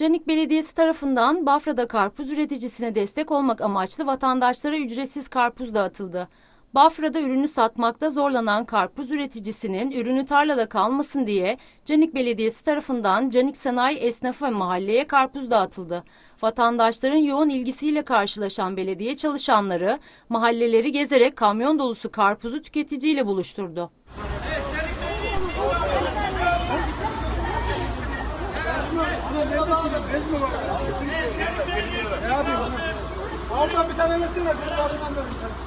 Canik Belediyesi tarafından Bafra'da karpuz üreticisine destek olmak amaçlı vatandaşlara ücretsiz karpuz dağıtıldı. Bafra'da ürünü satmakta zorlanan karpuz üreticisinin ürünü tarlada kalmasın diye Canik Belediyesi tarafından Canik Sanayi esnafı ve mahalleye karpuz dağıtıldı. Vatandaşların yoğun ilgisiyle karşılaşan belediye çalışanları mahalleleri gezerek kamyon dolusu karpuzu tüketiciyle buluşturdu. Oradan bir tane versene. Bir tane versene.